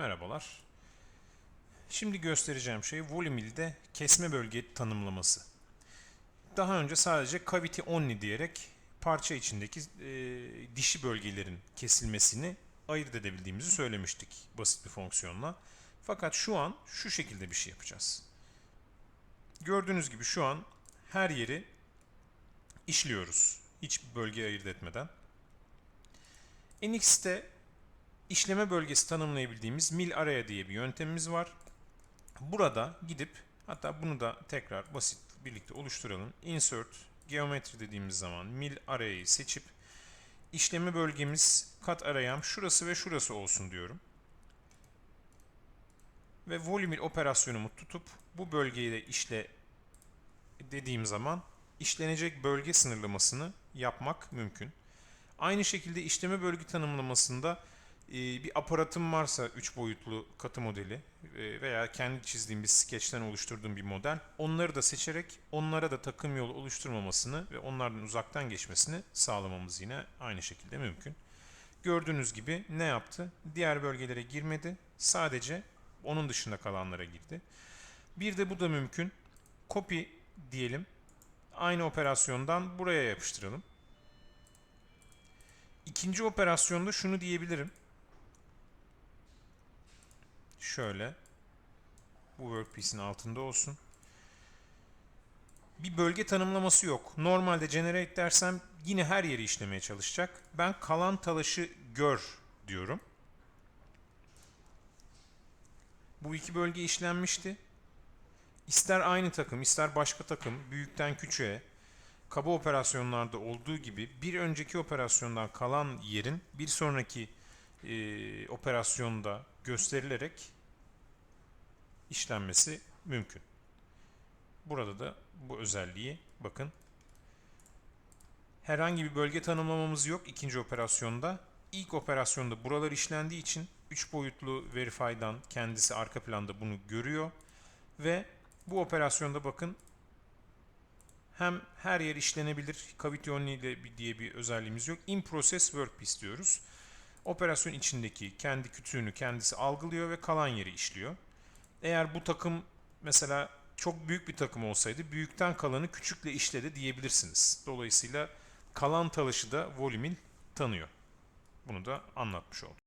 Merhabalar. Şimdi göstereceğim şey Volumil'de kesme bölge tanımlaması. Daha önce sadece cavity only diyerek parça içindeki e, dişi bölgelerin kesilmesini ayırt edebildiğimizi söylemiştik basit bir fonksiyonla. Fakat şu an şu şekilde bir şey yapacağız. Gördüğünüz gibi şu an her yeri işliyoruz. Hiç bölge ayırt etmeden. NX'te işleme bölgesi tanımlayabildiğimiz mil araya diye bir yöntemimiz var. Burada gidip hatta bunu da tekrar basit birlikte oluşturalım. Insert geometri dediğimiz zaman mil arayı seçip işleme bölgemiz kat arayam şurası ve şurası olsun diyorum. Ve volumil operasyonumu tutup bu bölgeyi de işle dediğim zaman işlenecek bölge sınırlamasını yapmak mümkün. Aynı şekilde işleme bölge tanımlamasında bir aparatım varsa 3 boyutlu katı modeli e, veya kendi çizdiğim bir skeçten oluşturduğum bir model onları da seçerek onlara da takım yolu oluşturmamasını ve onlardan uzaktan geçmesini sağlamamız yine aynı şekilde mümkün. Gördüğünüz gibi ne yaptı? Diğer bölgelere girmedi. Sadece onun dışında kalanlara girdi. Bir de bu da mümkün. Copy diyelim. Aynı operasyondan buraya yapıştıralım. İkinci operasyonda şunu diyebilirim. Şöyle. Bu workpiece'in altında olsun. Bir bölge tanımlaması yok. Normalde generate dersem yine her yeri işlemeye çalışacak. Ben kalan talaşı gör diyorum. Bu iki bölge işlenmişti. İster aynı takım, ister başka takım, büyükten küçüğe, kaba operasyonlarda olduğu gibi bir önceki operasyondan kalan yerin bir sonraki e, operasyonda gösterilerek işlenmesi mümkün. Burada da bu özelliği bakın. Herhangi bir bölge tanımlamamız yok ikinci operasyonda. İlk operasyonda buralar işlendiği için 3 boyutlu verify'dan kendisi arka planda bunu görüyor ve bu operasyonda bakın hem her yer işlenebilir, cavity only diye bir özelliğimiz yok. In process workpiece diyoruz. Operasyon içindeki kendi kütüğünü kendisi algılıyor ve kalan yeri işliyor. Eğer bu takım mesela çok büyük bir takım olsaydı büyükten kalanı küçükle işledi diyebilirsiniz. Dolayısıyla kalan talışı da volümün tanıyor. Bunu da anlatmış oldum.